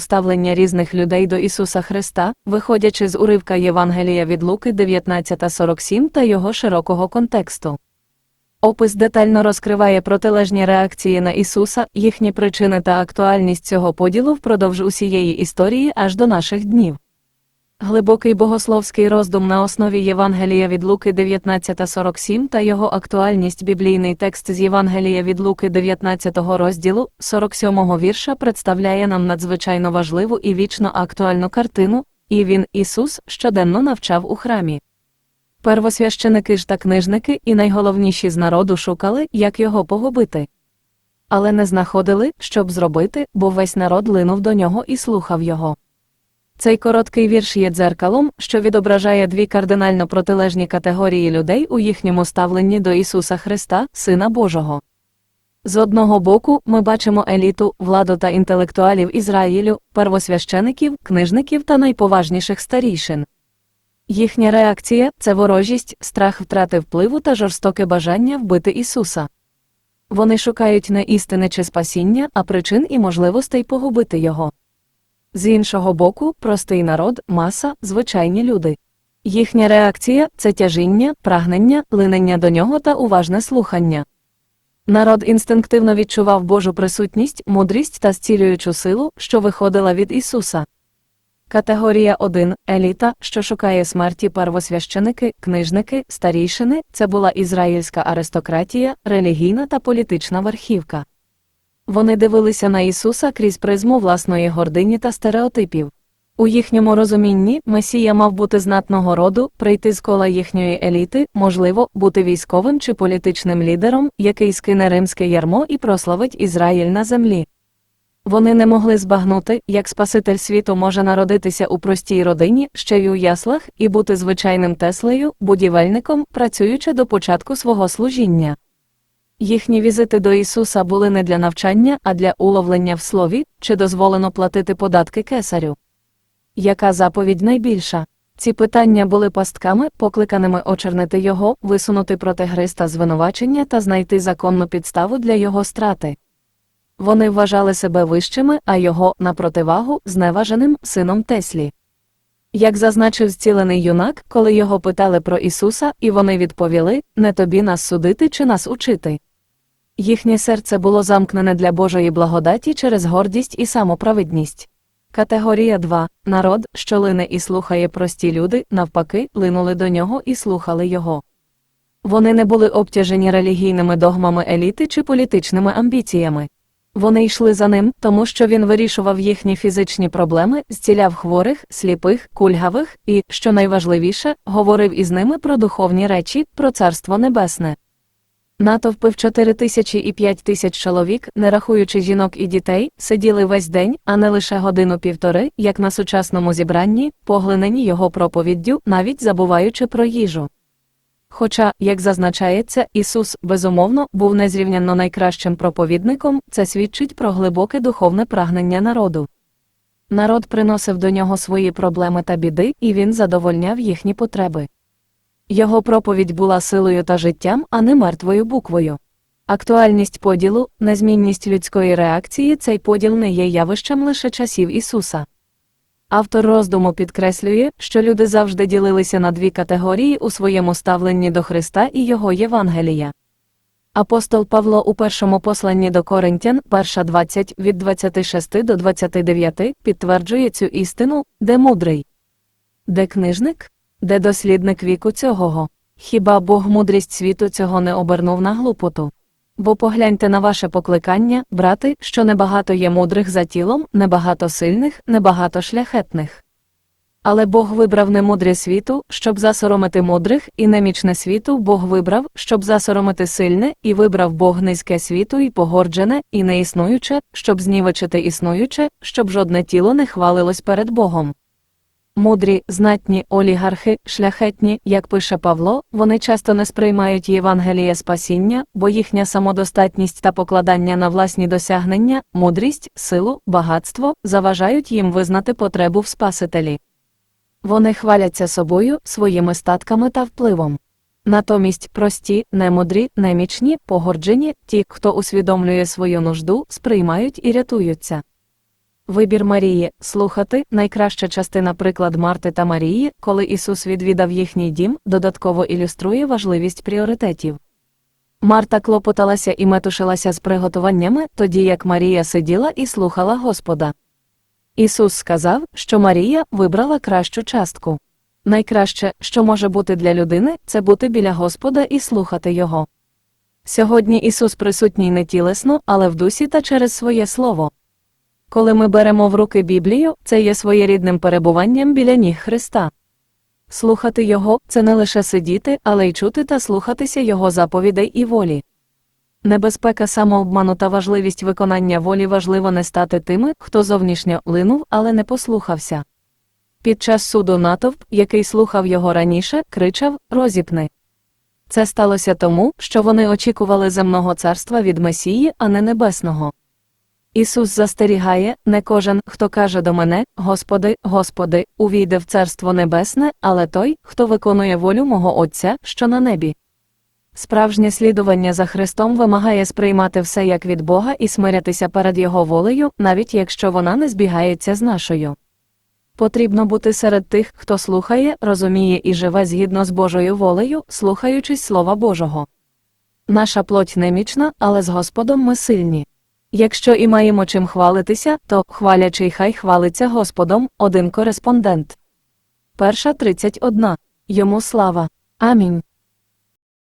ставлення різних людей до Ісуса Христа, виходячи з уривка Євангелія від Луки 19.47 та його широкого контексту. Опис детально розкриває протилежні реакції на Ісуса, їхні причини та актуальність цього поділу впродовж усієї історії аж до наших днів. Глибокий богословський роздум на основі Євангелія від Луки 19.47 та його актуальність біблійний текст з Євангелія від Луки 19 розділу 47 вірша представляє нам надзвичайно важливу і вічно актуальну картину, і він, Ісус, щоденно навчав у храмі. Первосвященики ж та книжники і найголовніші з народу шукали, як його погубити. Але не знаходили, щоб зробити, бо весь народ линув до нього і слухав його. Цей короткий вірш є дзеркалом, що відображає дві кардинально протилежні категорії людей у їхньому ставленні до Ісуса Христа, Сина Божого. З одного боку, ми бачимо еліту, владу та інтелектуалів Ізраїлю, первосвящеників, книжників та найповажніших старійшин. Їхня реакція це ворожість, страх втрати впливу та жорстоке бажання вбити Ісуса. Вони шукають не істини чи спасіння, а причин і можливостей погубити його. З іншого боку, простий народ, маса, звичайні люди. Їхня реакція це тяжіння, прагнення, линення до нього та уважне слухання. Народ інстинктивно відчував Божу присутність, мудрість та зцілюючу силу, що виходила від Ісуса. Категорія 1 еліта, що шукає смерті первосвященики, книжники, старійшини, це була ізраїльська аристократія, релігійна та політична верхівка. Вони дивилися на Ісуса крізь призму власної гордині та стереотипів. У їхньому розумінні Месія мав бути знатного роду, прийти з кола їхньої еліти, можливо, бути військовим чи політичним лідером, який скине римське ярмо і прославить Ізраїль на землі. Вони не могли збагнути, як Спаситель світу може народитися у простій родині, ще й у яслах, і бути звичайним Теслею, будівельником, працюючи до початку свого служіння. Їхні візити до Ісуса були не для навчання, а для уловлення в слові, чи дозволено платити податки кесарю. Яка заповідь найбільша? Ці питання були пастками, покликаними очернити його, висунути проти Христа звинувачення та знайти законну підставу для його страти. Вони вважали себе вищими, а його, на противагу, зневаженим сином Теслі. Як зазначив зцілений юнак, коли його питали про Ісуса, і вони відповіли не тобі нас судити чи нас учити. Їхнє серце було замкнене для Божої благодаті через гордість і самоправедність. Категорія 2. Народ, що лине і слухає прості люди, навпаки, линули до нього і слухали його. Вони не були обтяжені релігійними догмами еліти чи політичними амбіціями. Вони йшли за ним, тому що він вирішував їхні фізичні проблеми, зціляв хворих, сліпих, кульгавих і, що найважливіше, говорив із ними про духовні речі, про царство небесне. Натовпи в 4 тисячі і 5 тисяч чоловік, не рахуючи жінок і дітей, сиділи весь день, а не лише годину-півтори, як на сучасному зібранні, поглинені його проповіддю, навіть забуваючи про їжу. Хоча, як зазначається, Ісус, безумовно, був незрівнянно найкращим проповідником, це свідчить про глибоке духовне прагнення народу. Народ приносив до нього свої проблеми та біди, і він задовольняв їхні потреби. Його проповідь була силою та життям, а не мертвою буквою. Актуальність поділу, незмінність людської реакції цей поділ не є явищем лише часів Ісуса. Автор роздуму підкреслює, що люди завжди ділилися на дві категорії у своєму ставленні до Христа і Його Євангелія. Апостол Павло у першому посланні до Коринтян, 1.20 від 26 до 29, підтверджує цю істину, де мудрий, де книжник, де дослідник віку цього. Хіба Бог мудрість світу цього не обернув на глупоту? Бо погляньте на ваше покликання, брати, що небагато є мудрих за тілом, небагато сильних, небагато шляхетних. Але Бог вибрав немудрі світу, щоб засоромити мудрих, і немічне світу Бог вибрав, щоб засоромити сильне, і вибрав Бог низьке світу і погорджене, і неіснуюче, щоб знівечити існуюче, щоб жодне тіло не хвалилось перед Богом. Мудрі, знатні, олігархи, шляхетні, як пише Павло, вони часто не сприймають Євангеліє спасіння, бо їхня самодостатність та покладання на власні досягнення, мудрість, силу, багатство заважають їм визнати потребу в Спасителі. Вони хваляться собою, своїми статками та впливом. Натомість прості, немудрі, немічні, погорджені, ті, хто усвідомлює свою нужду, сприймають і рятуються. Вибір Марії слухати найкраща частина приклад Марти та Марії, коли Ісус відвідав їхній дім, додатково ілюструє важливість пріоритетів. Марта клопоталася і метушилася з приготуваннями, тоді як Марія сиділа і слухала Господа. Ісус сказав, що Марія вибрала кращу частку. Найкраще, що може бути для людини, це бути біля Господа і слухати Його. Сьогодні Ісус присутній не тілесно, але в дусі та через своє Слово. Коли ми беремо в руки Біблію, це є своєрідним перебуванням біля ніг Христа. Слухати Його це не лише сидіти, але й чути та слухатися Його заповідей і волі. Небезпека самообману та важливість виконання волі важливо не стати тими, хто зовнішньо линув, але не послухався. Під час суду натовп, який слухав його раніше, кричав Розіпни. Це сталося тому, що вони очікували земного царства від Месії, а не небесного. Ісус застерігає не кожен, хто каже до мене, Господи, Господи, увійде в Царство Небесне, але той, хто виконує волю мого Отця, що на небі. Справжнє слідування за Христом вимагає сприймати все як від Бога і смирятися перед Його волею, навіть якщо вона не збігається з нашою. Потрібно бути серед тих, хто слухає, розуміє і живе згідно з Божою волею, слухаючись Слова Божого. Наша плоть немічна, але з Господом ми сильні. Якщо і маємо чим хвалитися, то хвалячий хай хвалиться Господом, один кореспондент. Перша 31. Йому слава. Амінь.